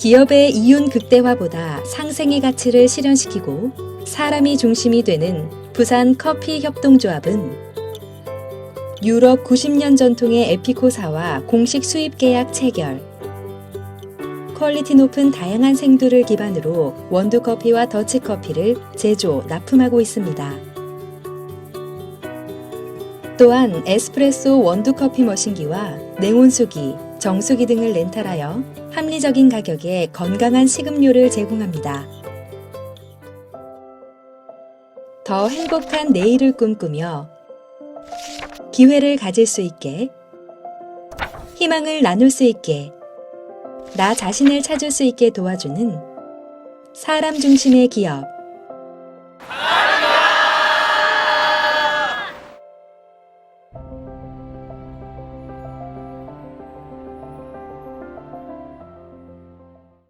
기업의 이윤 극대화보다 상생의 가치를 실현시키고 사람이 중심이 되는 부산 커피 협동조합은 유럽 90년 전통의 에피코사와 공식 수입 계약 체결, 퀄리티 높은 다양한 생두를 기반으로 원두 커피와 더치 커피를 제조, 납품하고 있습니다. 또한 에스프레소 원두 커피 머신기와 냉온수기, 정수기 등을 렌탈하여 합리적인 가격에 건강한 식음료를 제공합니다. 더 행복한 내일을 꿈꾸며 기회를 가질 수 있게 희망을 나눌 수 있게 나 자신을 찾을 수 있게 도와주는 사람 중심의 기업